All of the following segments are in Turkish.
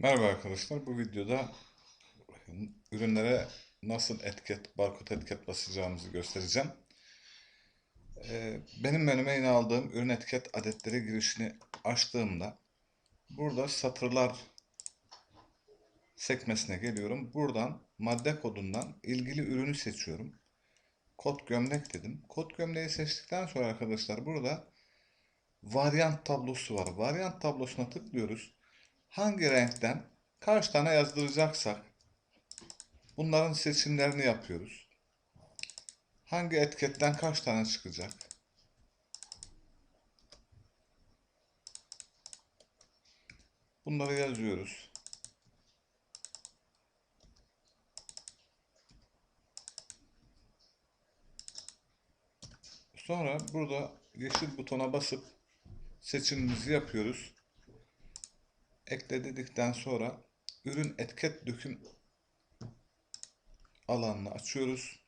Merhaba arkadaşlar. Bu videoda ürünlere nasıl etiket, barkod etiket basacağımızı göstereceğim. Ee, Benim menüme yine aldığım ürün etiket adetleri girişini açtığımda burada satırlar sekmesine geliyorum. Buradan madde kodundan ilgili ürünü seçiyorum. Kod gömlek dedim. Kod gömleği seçtikten sonra arkadaşlar burada varyant tablosu var. Varyant tablosuna tıklıyoruz hangi renkten kaç tane yazdıracaksak bunların seçimlerini yapıyoruz. Hangi etiketten kaç tane çıkacak? Bunları yazıyoruz. Sonra burada yeşil butona basıp seçimimizi yapıyoruz ekle dedikten sonra ürün etiket döküm alanını açıyoruz.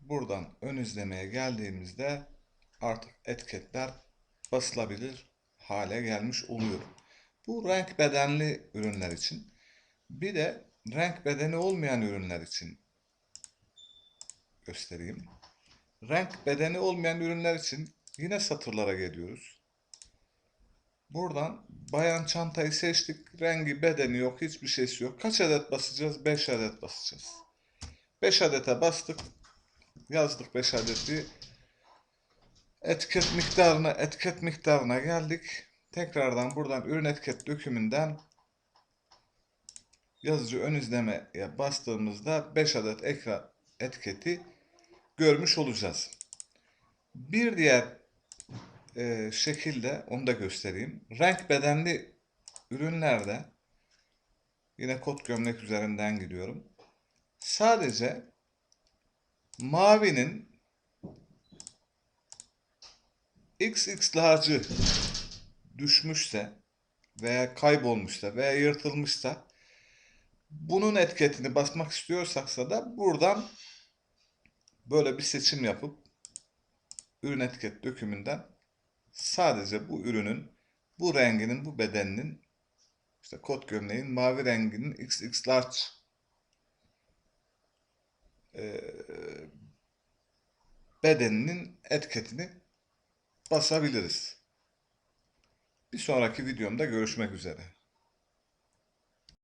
Buradan ön izlemeye geldiğimizde artık etiketler basılabilir hale gelmiş oluyor. Bu renk bedenli ürünler için. Bir de renk bedeni olmayan ürünler için göstereyim. Renk bedeni olmayan ürünler için yine satırlara geliyoruz. Buradan bayan çantayı seçtik. Rengi, bedeni yok, hiçbir şeysi yok. Kaç adet basacağız? 5 adet basacağız. 5 adete bastık. Yazdık 5 adeti. Etiket miktarına, etiket miktarına geldik. Tekrardan buradan ürün etiket dökümünden yazıcı ön izlemeye bastığımızda 5 adet ekran etiketi görmüş olacağız. Bir diğer e, şekilde onu da göstereyim. Renk bedenli ürünlerde yine kot gömlek üzerinden gidiyorum. Sadece mavinin XX large'ı düşmüşse veya kaybolmuşsa veya yırtılmışsa bunun etiketini basmak istiyorsaksa da buradan böyle bir seçim yapıp ürün etiket dökümünden sadece bu ürünün bu renginin bu bedeninin işte kot gömleğin mavi renginin XX large e, bedeninin etiketini basabiliriz. Bir sonraki videomda görüşmek üzere.